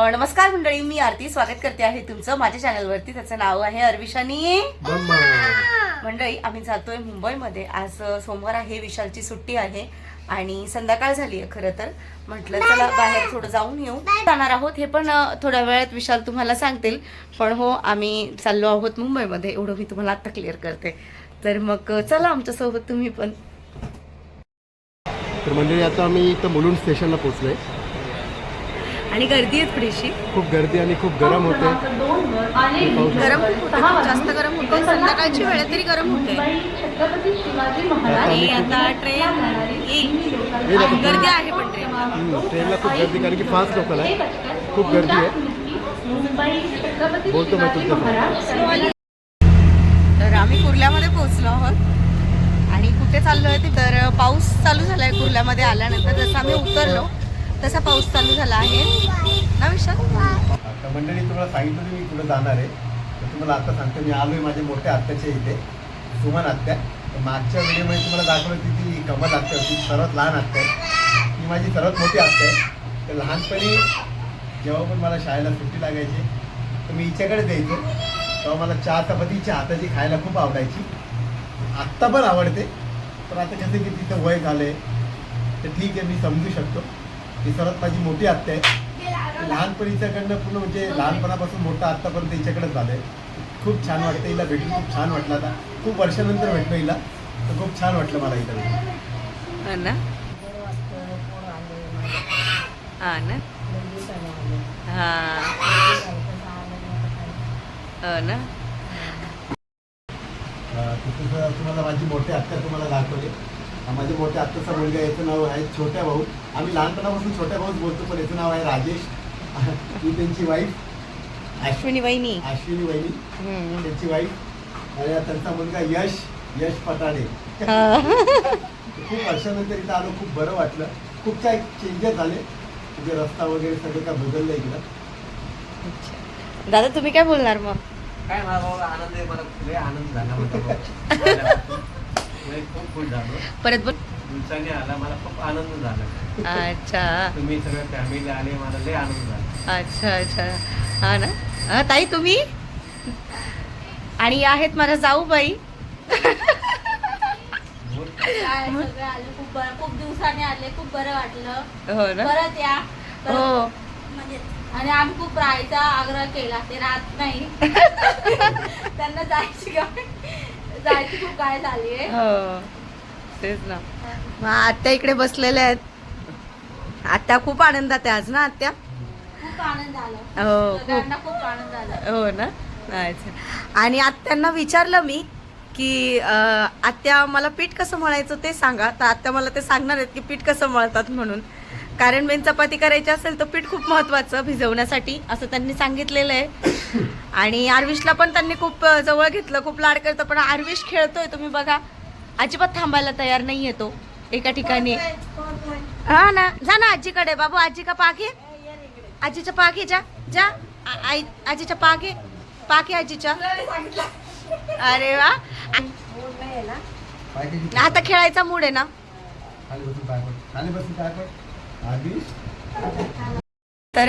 नमस्कार मंडळी मी आरती. स्वागत करते आहे तुमचं माझ्या चॅनलवरती. त्याचं नाव आहे अर्विशानी मंडळी आम्ही जातोय मुंबईमध्ये. आज सोमवार आहे विशालची सुट्टी आहे आणि संध्याकाळ झाली आहे खरं तर. म्हटलं चला बाहेर थोडं जाऊन येऊ. जाणार आहोत हे पण थोड्या वेळात विशाल तुम्हाला सांगतील. पण हो आम्ही चाललो आहोत मुंबईमध्ये. एवढं मी तुम्हाला आता क्लिअर करते. तर मग चला आमच्यासोबत तुम्ही पण. तर मंडळी आता आम्ही इथं मुलुंड स्टेशनला पोहोचलोय. आणि गर्दी आहे थोडीशी. खूप गर्दी आणि खूप गरम होते. गरम खूप होते. जास्त गरम होते. संध्याकाळची वेळ तरी गरम होते. आणि आता ट्रेन येईल. गर्दी आहे पण ट्रेन ट्रेनला खूप गर्दी कारण की फास्ट लोकल आहे. खूप गर्दी आहे. बोलतो मी तुमच्यासोबत. तर आम्ही कुर्ल्यामध्ये पोहोचलो आहोत. आणि कुठे चाललो आहे ते तर पाऊस चालू झाला आहे कुर्ल्यामध्ये आल्यानंतर. जसं आम्ही उतरलो तसा पाऊस चालू झाला आहे. ना विशाल? आता मंडळी तुम्हाला सांगितलं मी कुठं जाणार आहे. तर तुम्हाला आता सांगतो मी आलोय माझ्या मोठ्या आत्याच्या इथे सुमन आत्या. तर मागच्या व्हिडिओमध्ये तुम्हाला दाखवलं की ती कमल आत्या होती सर्वात लहान आत्या आहे. ती माझी सर्वात मोठी आत्या आहे. तर लहानपणी जेव्हा पण मला शाळेला सुट्टी लागायची तर मी हिच्याकडे द्यायचो तेव्हा मला चहा चपाती हाताची खायला खूप आवडायची. आत्ता पण आवडते. पण आता कसं की तिथं वय झालं आहे तर ठीक आहे मी समजू शकतो. ती सर्वात माझी मोठी आत्या आहे. लहानपणीच्याकडनं पूर्ण म्हणजे लहानपणापासून मोठा आत्तापर्यंत हिच्याकडेच झालंय. खूप छान वाटतं हिला भेटून खूप छान वाटलं आता. खूप वर्षानंतर भेटलो हिला. तर खूप छान वाटलं मला इथं भेटून. हो ना? हा ना? हा. हो ना? तुम्हाला माझी मोठी आत्या तुम्हाला दाखवले माझ्या मोठ्या आत्याचा मुलगा याचं नाव आहे छोट्या भाऊ. आम्ही लहानपणापासून छोट्या भाऊच बोलतो पण याचं नाव आहे राजेश. ही त्यांची वाईफ अश्विनी वहिनी. अश्विनी वहिनी. त्यांची वाईफ आणि त्यांचा मुलगा यश यश पटाडे. खूप वर्षानंतर इथं आलो खूप बरं वाटलं. खूप काही चेंजेस झाले. म्हणजे रस्ता वगैरे सगळं काय बदललं इकडं. दादा तुम्ही काय बोलणार मग? काय मला आनंद आहे मला आनंद झाला खूप खुश झालो. परत बोल. दिवसांनी आला मला खूप आनंद झाला. अच्छा. तुम्ही सगळं फॅमिली आले मला लय आनंद झाला. अच्छा अच्छा. हा ना? हा ताई तुम्ही? आणि आहेत माझ्या जाऊ बाई. बोल. काय सगळे आले. खूप बरं खूप दिवसांनी आले खूप बरं वाटलं. हो ना? परत या. परत हो. म्हणजे आणि आम्ही खूप राहायचा आग्रह केला ते राहत नाही. त्यांना जायची ग- जायची खूप काय झाली आहे. हो तेच ना. मग आत्या इकडे बसलेल्या आहेत. आत्या खूप आनंदात आहे आज ना आत्या? खूप आनंद झाला हो खूप. सगळ्यांना खूप आनंद झाला हो ना? अच्छा आणि आत्यांना विचारलं मी की अं, आत्या मला पीठ कसं मळायचं ते सांगा. तर आत्या मला ते सांगणार आहेत की पीठ कसं मळतात म्हणून. कारण मेन चपाती करायची असेल तर पीठ खूप महत्वाचं भिजवण्यासाठी असं त्यांनी सांगितलेलं आहे. आणि आरविशला पण त्यांनी खूप जवळ घेतलं खूप लाड करतं पण आरविश खेळतोय तुम्ही बघा. अजिबात थांबायला तयार नाही येतो एका ठिकाणी. हा ना जा ना आजीकडे. बाबू आजी का पाके आजीच्या पाके जा जा. आई आजीच्या पाके पाके आजीच्या. अरे वा. आता खेळायचा मूड आहे ना. तर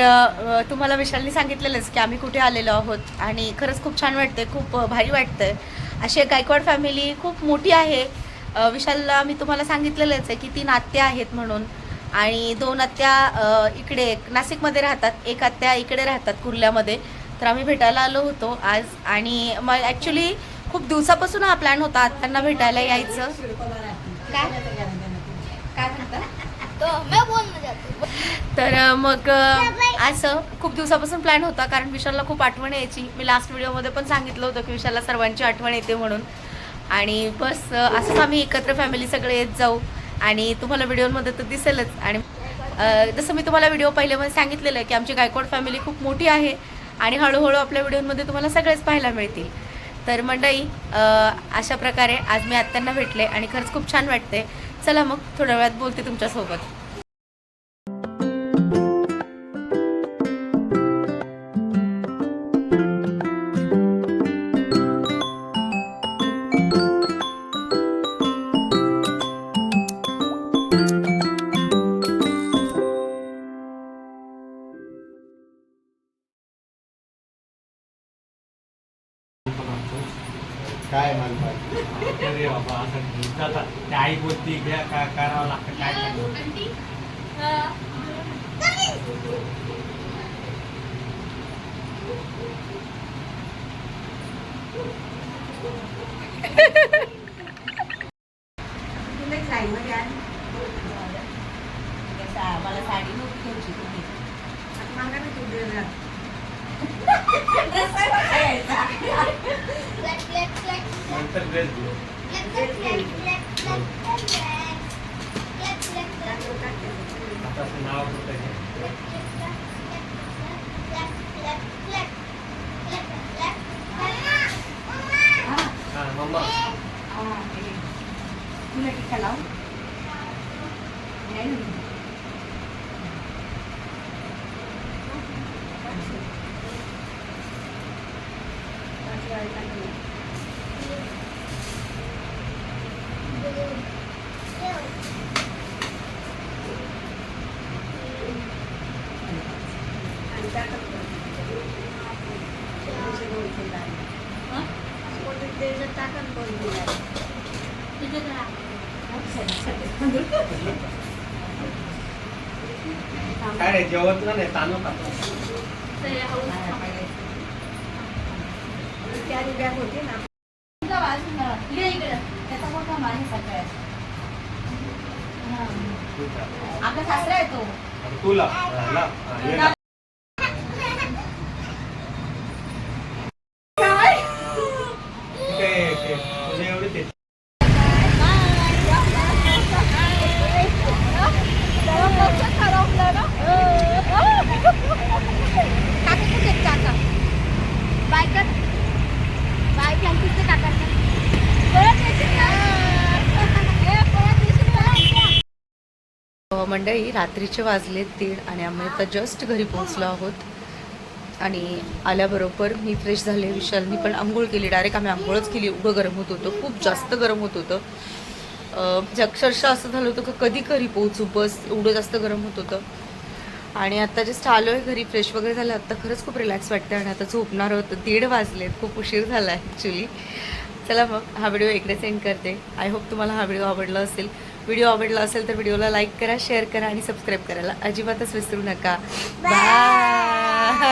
तुम्हाला विशालनी सांगितलेलंच की आम्ही कुठे आलेलो आहोत आणि खरंच खूप छान वाटतंय खूप भारी वाटतंय. अशी एक गायकवाड फॅमिली खूप मोठी आहे. विशालला मी तुम्हाला सांगितलेलंच आहे की तीन आत्या आहेत म्हणून. आणि दोन आत्या इकडे नाशिकमध्ये राहतात एक आत्या इकडे राहतात कुर्ल्यामध्ये. तर आम्ही भेटायला आलो होतो आज आणि मग ॲक्च्युली खूप दिवसापासून हा प्लॅन होता आत्यांना भेटायला यायचं. काय? काय म्हणता? तर मग असं खूप दिवसापासून प्लॅन होता कारण विशालला खूप आठवण यायची. मी लास्ट व्हिडिओमध्ये पण सांगितलं होतं की विशालला सर्वांची आठवण येते म्हणून. आणि बस असंच आम्ही एकत्र फॅमिली सगळे येत जाऊ. आणि तुम्हाला व्हिडिओमध्ये तर दिसेलच. आणि जसं मी तुम्हाला व्हिडिओ पहिल्यामध्ये सांगितलेलं आहे की आमची गायकवाड फॅमिली खूप मोठी आहे. आणि हळूहळू आपल्या व्हिडिओमध्ये तुम्हाला सगळेच पाहायला मिळतील. तर मंडई अशा प्रकारे आज मी आत्यांना भेटले आणि खरंच खूप छान वाटते चला मग थोड्या वेळात बोलते तुमच्यासोबत. काय मानतात अरे बाबा असं घ्यायचं आता ते आई बोलती घ्या का करावं लागतं काय करावं मला साडी नव्हती घ्यायची तुम्ही नंतर ड्रेस घेऊ आता असं नाव कुठं घे. हा मम्मा तुला टिका लाव काय रे जेवत नाही तांदूळ खातो. आपला सासरा आहे तो. आणि तुला. हा, ला. हा, ये ना. ठीक आहे, ठीक आहे. तुझे एवढे ते अ, मंडळी रात्रीचे वाजलेत दीड आणि आम्ही आता जस्ट घरी पोहोचलो आहोत. आणि आल्याबरोबर मी फ्रेश झाले विशालनी पण आंघोळ केली. डायरेक्ट आम्ही आंघोळच केली. एवढं गरम होत होतं. खूप जास्त गरम होत होतं. म्हणजे अक्षरशः असं झालं होतं का कधी घरी पोहोचू बस एवढं जास्त गरम होत होतं. आणि आता जस्ट आलो आहे घरी फ्रेश वगैरे झालं. आता खरंच खूप रिलॅक्स वाटतं आणि आता झोपणार होतं दीड वाजले खूप उशीर झाला आहे ॲक्च्युली चला मग हा व्हिडिओ इकडे सेंड करते. आय होप तुम्हाला हा व्हिडिओ आवडला असेल. व्हिडिओ आवडला असेल तर व्हिडिओला लाईक करा शेअर करा आणि सबस्क्राईब करायला अजिबातच विसरू नका. बाय